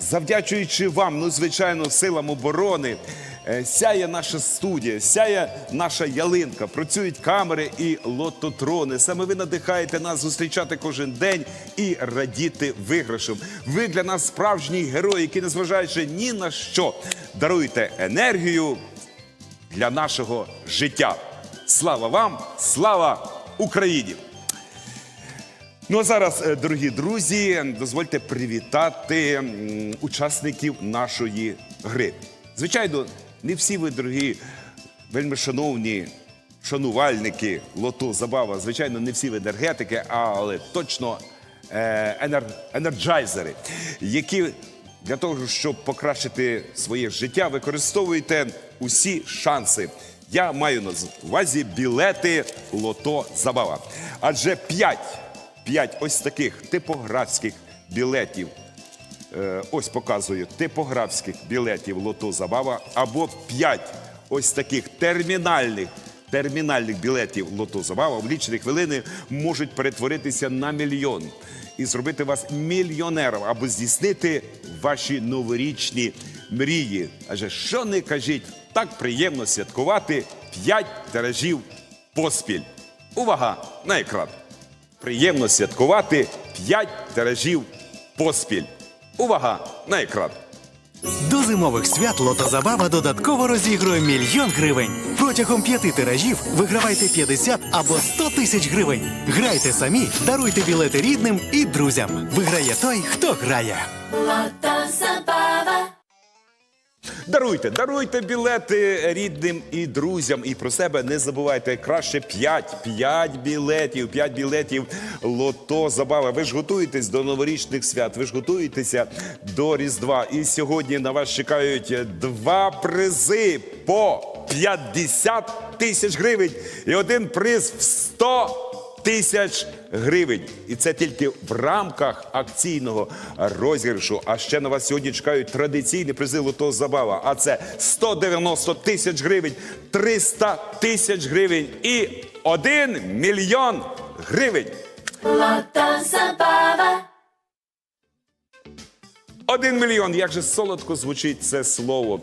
Завдячуючи вам, ну звичайно, силам оборони, е, сяє наша студія, сяє наша ялинка, працюють камери і лототрони. Саме ви надихаєте нас зустрічати кожен день і радіти виграшем. Ви для нас справжній герой, який, незважаючи ні на що, даруєте енергію для нашого життя. Слава вам, слава Україні! Ну а зараз, е, дорогі друзі, дозвольте привітати учасників нашої гри. Звичайно, не всі ви, дорогі, вельми шановні шанувальники лото забава. Звичайно, не всі ви енергетики, але точно е, енер, енерджайзери, які для того, щоб покращити своє життя, використовуєте усі шанси. Я маю на увазі білети лото забава. Адже 5 П'ять ось таких типографських білетів. Е, ось показую типографських білетів лото забава або п'ять ось таких термінальних. Термінальних білетів лото забава в лічені хвилини можуть перетворитися на мільйон і зробити вас мільйонером або здійснити ваші новорічні мрії. Адже що не кажіть, так приємно святкувати п'ять тиражів поспіль. Увага на екран! Приємно святкувати 5 тиражів поспіль. Увага на екран. До зимових свят Лотозабава додатково розігрує мільйон гривень. Протягом п'яти тиражів вигравайте 50 або 100 тисяч гривень. Грайте самі, даруйте білети рідним і друзям. Виграє той, хто грає. Лото забава. Даруйте, даруйте білети рідним і друзям. І про себе не забувайте краще 5, 5 білетів, 5 білетів лото забава. Ви ж готуєтесь до новорічних свят, ви ж готуєтеся до Різдва. І сьогодні на вас чекають два призи по 50 тисяч гривень і один приз в 100 тисяч гривень. І це тільки в рамках акційного розіграшу. А ще на вас сьогодні чекають традиційні призи лото забава. А це 190 тисяч гривень, 300 тисяч гривень і 1 мільйон гривень. Лото забава. Один мільйон. Як же солодко звучить це слово.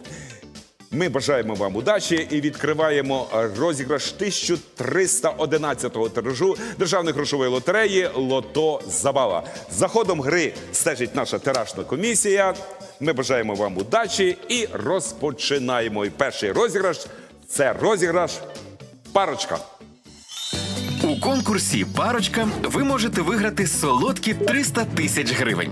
Ми бажаємо вам удачі і відкриваємо розіграш 1311-го тиражу державної грошової лотереї Лото Забава. За ходом гри стежить наша тиражна комісія. Ми бажаємо вам удачі і розпочинаємо. І перший розіграш це розіграш парочка. У конкурсі Парочка ви можете виграти солодкі 300 тисяч гривень.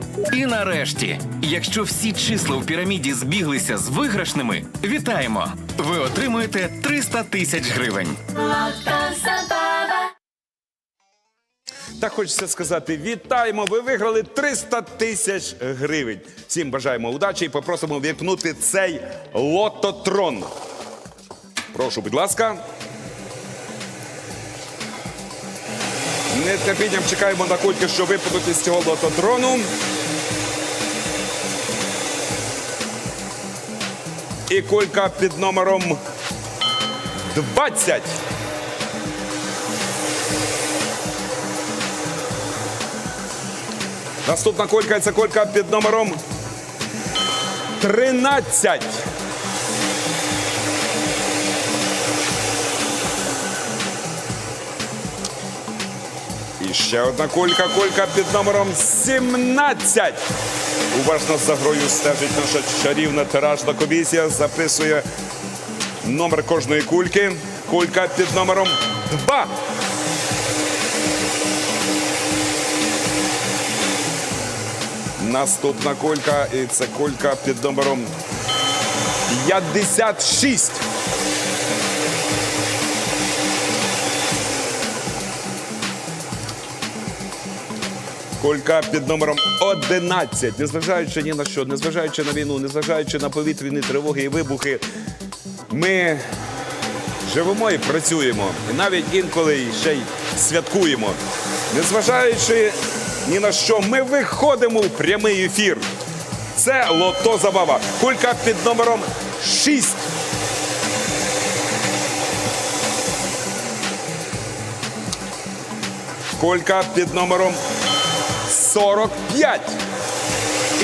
І нарешті, якщо всі числа у піраміді збіглися з виграшними, вітаємо! Ви отримуєте 300 тисяч гривень. Так хочеться сказати, вітаємо! Ви виграли 300 тисяч гривень. Всім бажаємо удачі і попросимо вімкнути цей лототрон. Прошу, будь ласка. Нетерпінням чекаємо на кульки, що випадуть із цього лототрону. І кулька під номером 20. Наступна колька це колька під номером 13. І ще одна колька, колька під номером 17. Уважно за грою стежить наша чарівна тиражна комісія. Записує номер кожної кульки. Кулька під номером 2. Наступна колька, і це колька під номером 56. Кулька під номером 11. Незважаючи ні на що, незважаючи на війну, незважаючи на повітряні тривоги і вибухи, ми живемо і працюємо. І навіть інколи ще й святкуємо. Незважаючи ні на що, ми виходимо в прямий ефір. Це лото забава. Кулька під номером 6. Колька під номером 45.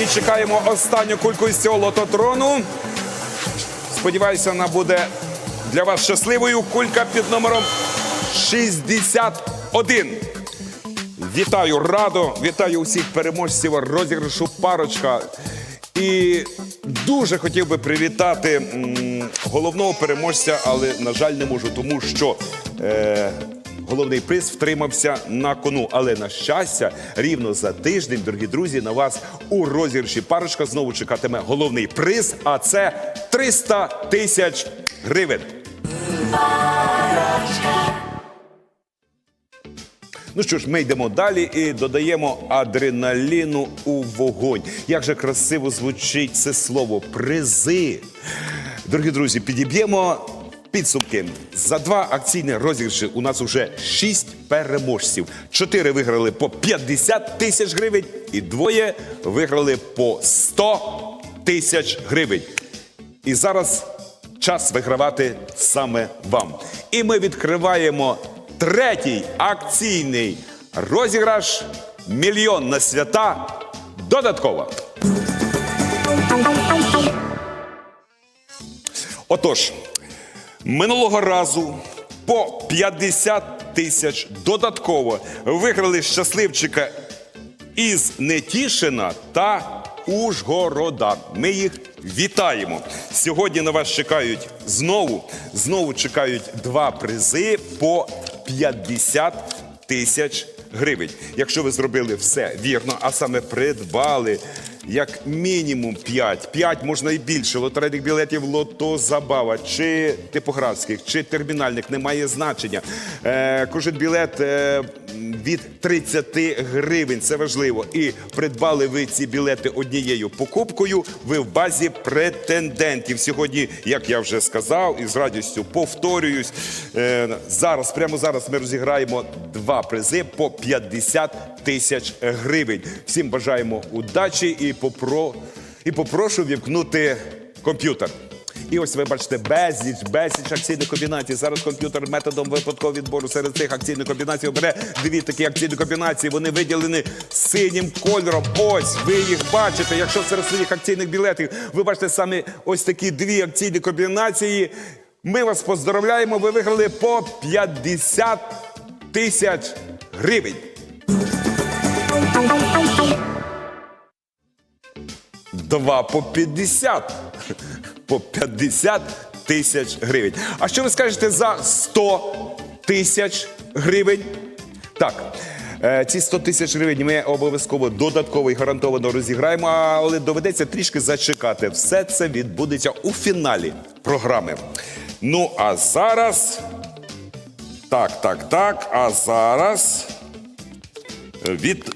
І чекаємо останню кульку із цього лототрону. Сподіваюся, вона буде для вас щасливою. Кулька під номером 61. Вітаю радо, вітаю усіх переможців розіграшу парочка. І дуже хотів би привітати головного переможця, але, на жаль, не можу, тому що е, головний приз втримався на кону. Але на щастя, рівно за тиждень, дорогі друзі, на вас у розіграші парочка знову чекатиме головний приз, а це 300 тисяч гривень. Ну що ж, ми йдемо далі і додаємо адреналіну у вогонь. Як же красиво звучить це слово призи. Дорогі друзі, підіб'ємо підсумки. За два акційні розіграші у нас вже шість переможців. Чотири виграли по 50 тисяч гривень, і двоє виграли по 100 тисяч гривень. І зараз час вигравати саме вам. І ми відкриваємо третій акційний розіграш Мільйон на свята додатково. Отож, минулого разу по 50 тисяч додатково виграли щасливчика із Нетішина та Ужгорода. Ми їх вітаємо. Сьогодні на вас чекають знову, знову чекають два призи по 50 тисяч гривень. Якщо ви зробили все вірно, а саме придбали як мінімум 5, 5 можна і більше. Лотерейних білетів лото забава, чи типографських, чи термінальних, немає значення. Е, кожен білет е, від 30 гривень. Це важливо. І придбали ви ці білети однією покупкою. Ви в базі претендентів. Сьогодні, як я вже сказав, і з радістю повторююсь. Е, зараз, прямо зараз, ми розіграємо два призи по 50 тисяч гривень. Всім бажаємо удачі і попро і попрошу вімкнути комп'ютер. І ось ви бачите безліч, безліч акційних комбінацій. Зараз комп'ютер методом випадкового відбору серед цих акційних комбінацій обере дві такі акційні комбінації. Вони виділені синім кольором. Ось ви їх бачите. Якщо серед своїх акційних білетів ви бачите саме ось такі дві акційні комбінації. Ми вас поздравляємо. Ви виграли по 50 тисяч гривень. Два по 50. По 50 тисяч гривень. А що ви скажете за 100 тисяч гривень? Так. е, Ці 100 тисяч гривень ми обов'язково додатково і гарантовано розіграємо, але доведеться трішки зачекати. Все це відбудеться у фіналі програми. Ну а зараз. Так, так, так. А зараз від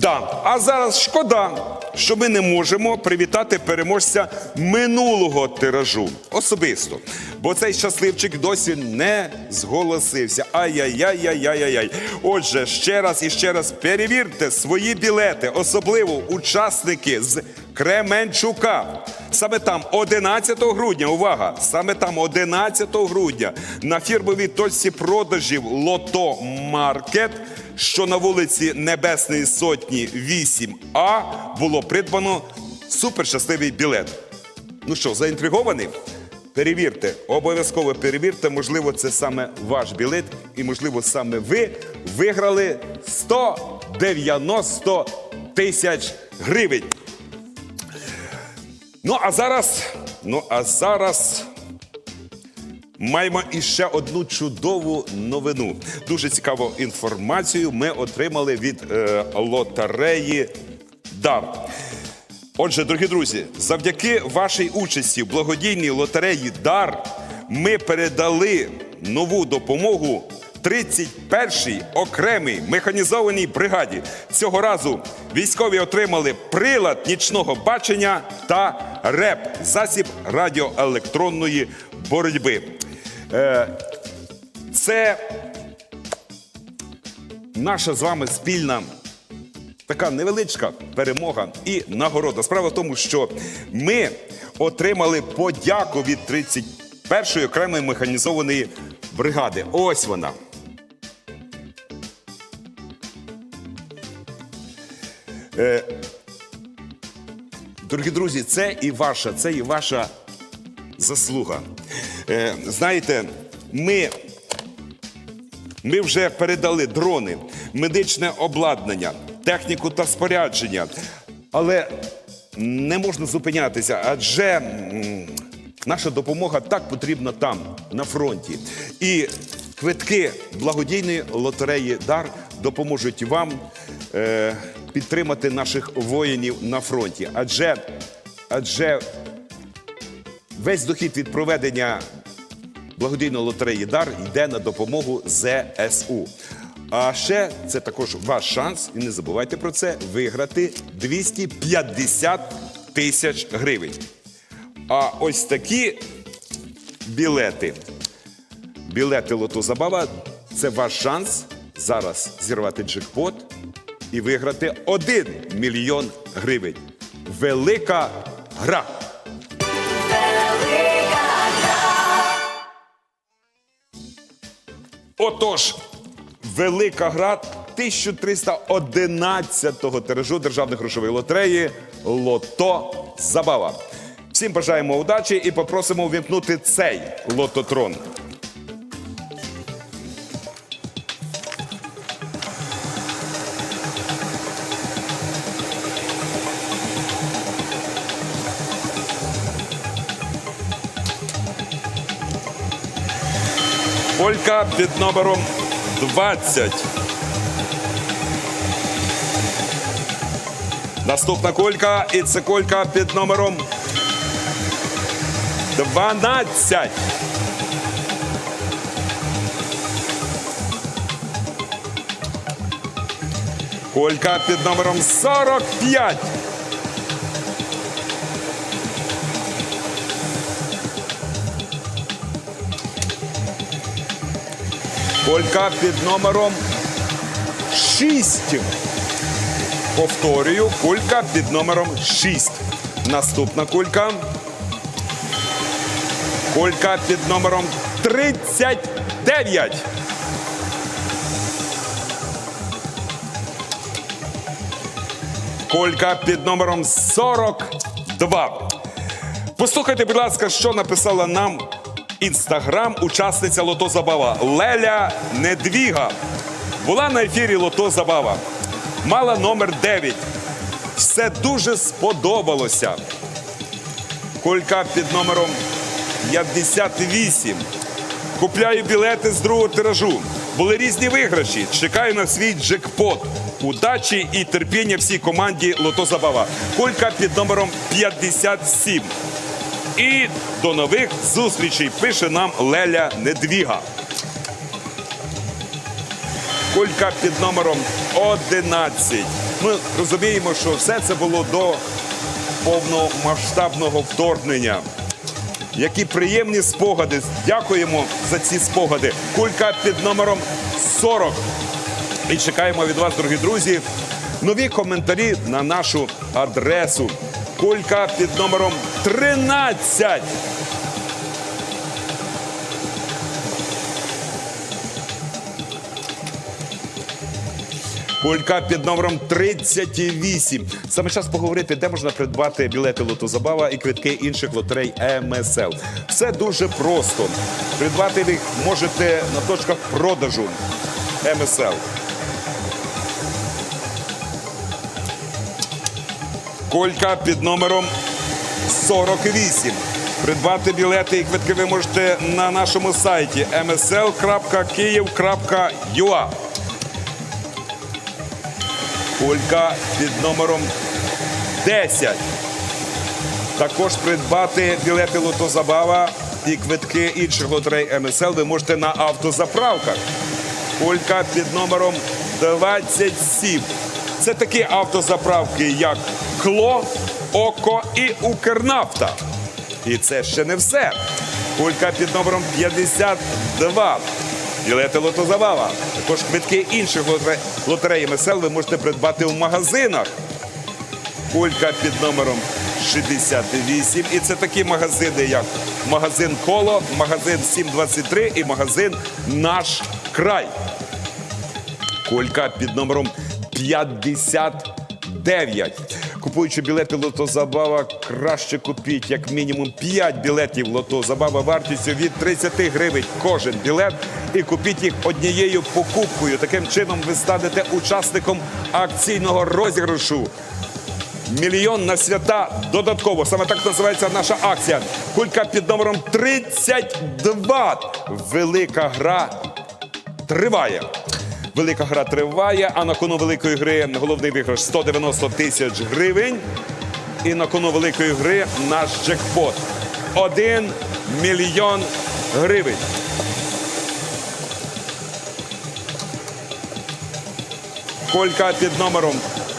Да. А зараз шкода, що ми не можемо привітати переможця минулого тиражу особисто. Бо цей щасливчик досі не зголосився. Ай-яй-яй-яй-яй-яй. Отже, ще раз і ще раз перевірте свої білети, особливо учасники з Кременчука. Саме там 11 грудня, увага! Саме там 11 грудня на фірмовій точці продажів Лото Маркет що на вулиці Небесної Сотні 8А було придбано суперщасливий білет. Ну що, заінтригований? Перевірте, обов'язково перевірте, можливо, це саме ваш білет, і, можливо, саме ви виграли 190 тисяч гривень. Ну, а зараз, ну, а зараз Маємо іще одну чудову новину. Дуже цікаву інформацію ми отримали від е, лотереї Дар. Отже, дорогі друзі, завдяки вашій участі в благодійній лотереї Дар ми передали нову допомогу 31-й окремій механізованій бригаді. Цього разу військові отримали прилад нічного бачення та РЕП засіб радіоелектронної боротьби. Е, це наша з вами спільна така невеличка перемога і нагорода. Справа в тому, що ми отримали подяку від 31-ї окремої механізованої бригади. Ось вона. Е, Дорогі друзі, це і ваша, це і ваша заслуга. Е, знаєте, ми ми вже передали дрони, медичне обладнання, техніку та спорядження. Але не можна зупинятися, адже наша допомога так потрібна там, на фронті. І квитки благодійної лотереї Дар допоможуть вам е, підтримати наших воїнів на фронті. Адже, адже весь дохід від проведення благодійної лотереї Дар йде на допомогу ЗСУ. А ще це також ваш шанс, і не забувайте про це, виграти 250 тисяч гривень. А ось такі білети, білети Лото Забава це ваш шанс зараз зірвати джекпот і виграти 1 мільйон гривень. Велика гра! Отож, велика гра 1311-го тиражу державної грошової лотереї Лото Забава. Всім бажаємо удачі і попросимо увімкнути цей лототрон. Полька під номером 20. Наступна колька, і це колька під номером 12. Колька під номером 45. Колька під номером 6. Повторюю, кулька під номером 6. Наступна кулька. Кулька під номером 39. Колька під номером 42. Послухайте, будь ласка, що написала нам інстаграм учасниця Лото Забава Леля Недвіга. Була на ефірі Лото Забава. Мала номер 9. Все дуже сподобалося. Колька під номером 58. Купляю білети з другого тиражу. Були різні виграші. Чекаю на свій джекпот. Удачі і терпіння всій команді Лото Забава. Колька під номером 57. І до нових зустрічей пише нам Леля Недвіга. Колька під номером 11. Ми розуміємо, що все це було до повномасштабного вторгнення. Які приємні спогади. Дякуємо за ці спогади. Кулька під номером 40. І чекаємо від вас, дорогі друзі, нові коментарі на нашу адресу. Кулька під номером 13. Кулька під номером 38. Саме час поговорити, де можна придбати білети Лотозабава і квитки інших лотерей МСЛ. Все дуже просто. Придбати їх можете на точках продажу МСЛ. Колька під номером 48. Придбати білети і квитки ви можете на нашому сайті msl.kyiv.ua. Колька під номером 10. Також придбати білети Лотозабава і квитки інших лотерей МСЛ ви можете на автозаправках. Кулька під номером 27. Це такі автозаправки, як Кло, Око і Укрнафта. І це ще не все. Кулька під номером 52. Білети лотозабава. Також квитки інших лотере- лотерей МСЛ ви можете придбати у магазинах. Кулька під номером 68. І це такі магазини, як магазин Коло, магазин 723 і магазин Наш край. Кулька під номером 59. Купуючи білети Лото Забава, краще купіть як мінімум 5 білетів Лото Забава вартістю від 30 гривень кожен білет і купіть їх однією покупкою. Таким чином ви станете учасником акційного розіграшу. Мільйон на свята додатково. Саме так називається наша акція. Кулька під номером 32. Велика гра триває. Велика гра триває, а на кону великої гри головний виграш 190 тисяч гривень. І на кону великої гри наш джекпот 1 мільйон гривень. Колька під номером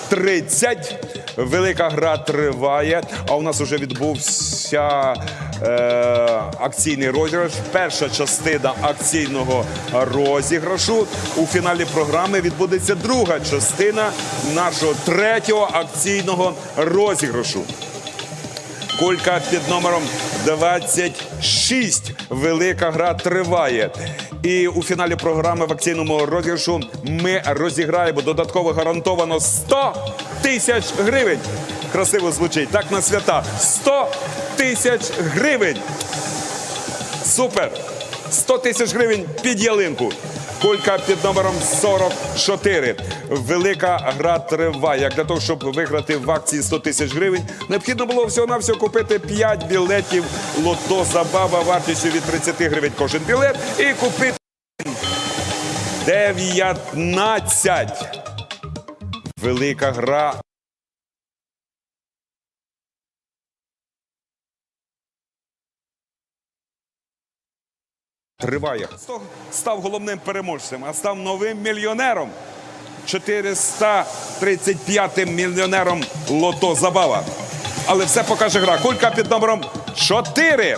30. Велика гра триває. А у нас вже відбувся акційний розіграш. Перша частина акційного розіграшу. У фіналі програми відбудеться друга частина нашого третього акційного розіграшу. Кулька під номером 26. Велика гра триває. І у фіналі програми в акційному розіграшу ми розіграємо додатково гарантовано 100 тисяч гривень. Красиво звучить. Так на свята. 100 тисяч гривень. Супер! 100 тисяч гривень під ялинку. Кулька під номером 44. Велика гра триває. Як для того, щоб виграти в акції 100 тисяч гривень, необхідно було всього-навсього купити 5 білетів лото забава вартістю від 30 гривень кожен білет і купити 19. Велика гра триває. Став головним переможцем, а став новим мільйонером. 435 мільйонером лото забава. Але все покаже гра. Кулька під номером 4.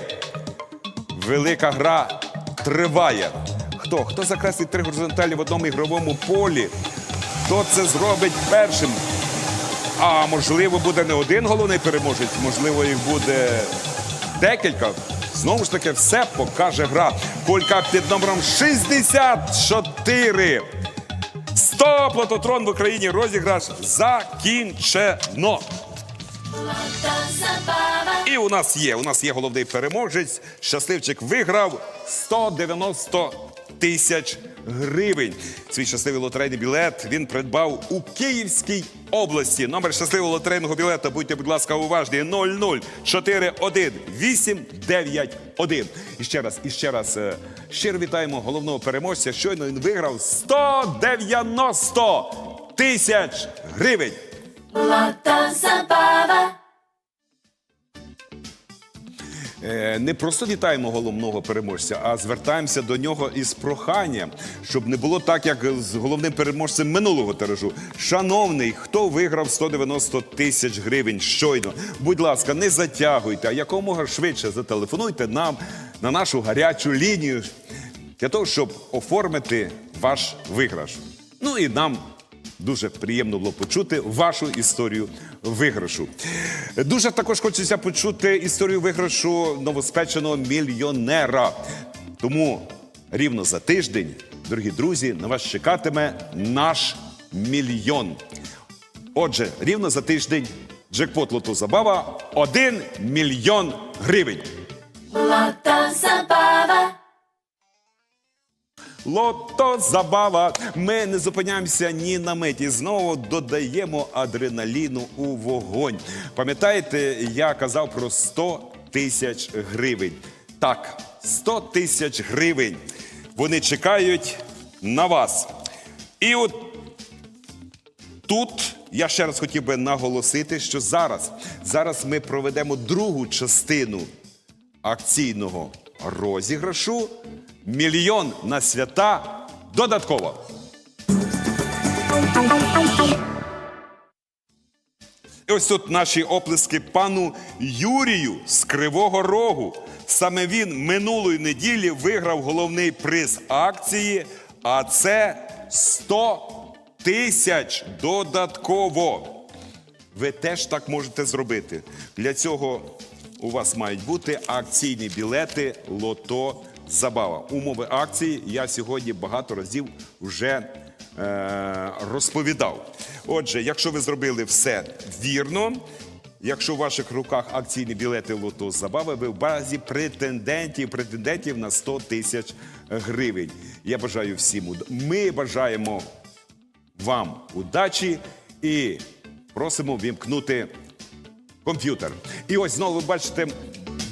Велика гра триває. Хто? Хто закреслить три горизонталі в одному ігровому полі? Хто це зробить першим? А можливо, буде не один головний переможець, можливо, їх буде декілька. Знову ж таки, все покаже гра. Кулька під номером 64. Стоп! Лототрон в Україні розіграш закінчено. І у нас є. У нас є головний переможець. Щасливчик виграв 190 тисяч гривень. Свій щасливий лотерейний білет він придбав у Київській області. Номер щасливого лотерейного білета, будьте, будь ласка, уважні 0041891. І ще раз, і ще раз е, щиро вітаємо головного переможця. Щойно він виграв 190 тисяч гривень. Loto Забава. Не просто вітаємо головного переможця, а звертаємося до нього із проханням, щоб не було так, як з головним переможцем минулого тиражу. Шановний, хто виграв 190 тисяч гривень щойно? Будь ласка, не затягуйте, а якомога швидше зателефонуйте нам на нашу гарячу лінію для того, щоб оформити ваш виграш. Ну і нам Дуже приємно було почути вашу історію виграшу. Дуже також хочеться почути історію виграшу новоспеченого мільйонера. Тому рівно за тиждень, дорогі друзі, на вас чекатиме наш мільйон. Отже, рівно за тиждень джекпот лото забава 1 мільйон гривень. Loto Забава. Лото забава. Ми не зупиняємося ні на миті. Знову додаємо адреналіну у вогонь. Пам'ятаєте, я казав про 100 тисяч гривень. Так, 100 тисяч гривень. Вони чекають на вас. І от Тут я ще раз хотів би наголосити, що зараз, зараз ми проведемо другу частину акційного розіграшу. Мільйон на свята додатково. І ось тут наші оплески пану Юрію з Кривого Рогу. Саме він минулої неділі виграв головний приз акції, а це 100 тисяч додатково. Ви теж так можете зробити. Для цього у вас мають бути акційні білети Лото Забава. Умови акції я сьогодні багато разів вже е, розповідав. Отже, якщо ви зробили все вірно, якщо в ваших руках акційні білети Лото Забава, ви в базі претендентів, претендентів на 100 тисяч гривень. Я бажаю всім Ми бажаємо вам удачі і просимо вімкнути комп'ютер. І ось знову ви бачите.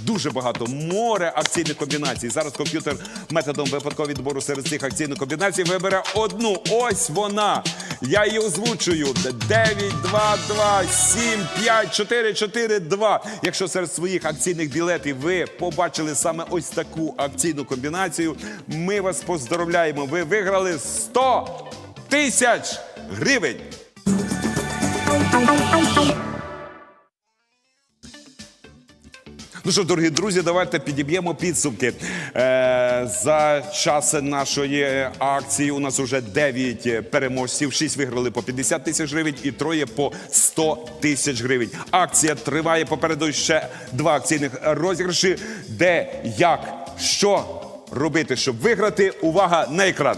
Дуже багато море акційних комбінацій. Зараз комп'ютер методом випадкового відбору серед цих акційних комбінацій вибере одну. Ось вона. Я її озвучую. 9, 2, 2, 7, 5, 4, 4, 2. Якщо серед своїх акційних білетів ви побачили саме ось таку акційну комбінацію, ми вас поздоровляємо. Ви виграли 100 тисяч гривень. Ну що, дорогі друзі, давайте підіб'ємо підсумки. Е, за час нашої акції у нас вже 9 переможців, 6 виграли по 50 тисяч гривень і троє по 100 тисяч гривень. Акція триває попереду ще два акційних розіграші. Де, як, що робити, щоб виграти? Увага на екран.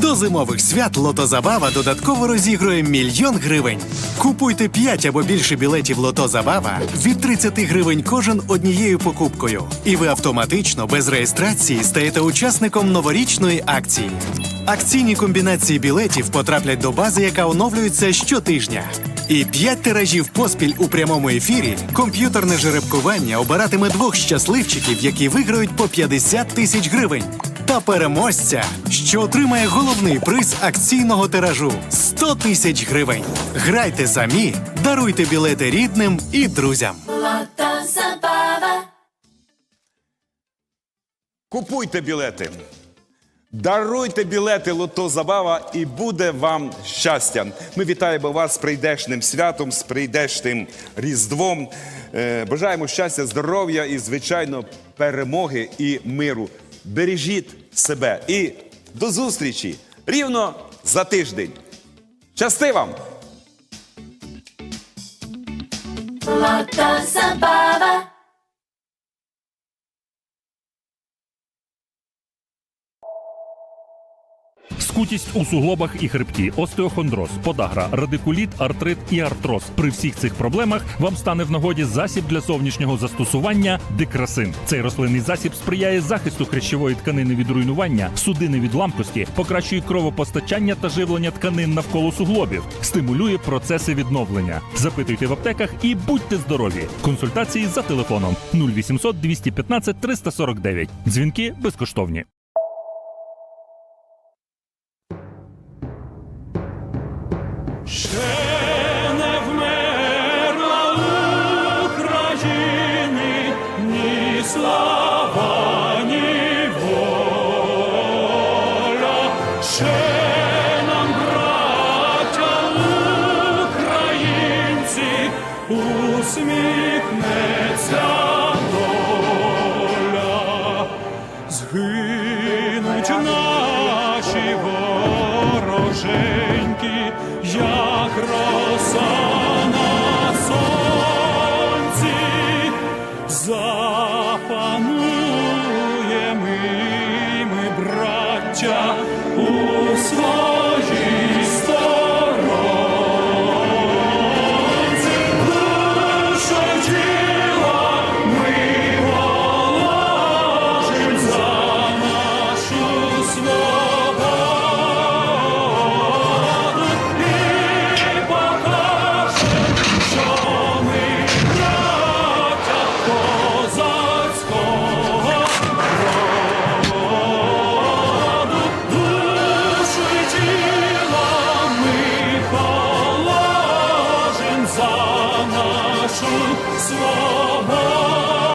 До зимових свят Лото-Забава додатково розігрує мільйон гривень. Купуйте 5 або більше білетів Лото-Забава від 30 гривень кожен однією покупкою. І ви автоматично без реєстрації стаєте учасником новорічної акції. Акційні комбінації білетів потраплять до бази, яка оновлюється щотижня. І 5 тиражів поспіль у прямому ефірі комп'ютерне жеребкування обиратиме двох щасливчиків, які виграють по 50 тисяч гривень та переможця, що отримає головний приз акційного тиражу 100 тисяч гривень. Грайте самі, даруйте білети рідним і друзям. Купуйте білети. Даруйте білети Лото Забава і буде вам щастя. Ми вітаємо вас з прийдешним святом, з прийдешним Різдвом. Е, Бажаємо щастя, здоров'я і, звичайно, перемоги і миру. Бережіть себе і до зустрічі рівно за тиждень. Щасти вам! Лото Zabava. Скутість у суглобах і хребті, остеохондроз, подагра, радикуліт, артрит і артроз. При всіх цих проблемах вам стане в нагоді засіб для зовнішнього застосування дикрасин. Цей рослинний засіб сприяє захисту хрящової тканини від руйнування, судини від ламкості, покращує кровопостачання та живлення тканин навколо суглобів, стимулює процеси відновлення. Запитуйте в аптеках і будьте здорові. Консультації за телефоном 0800 215 349. Дзвінки безкоштовні. Ще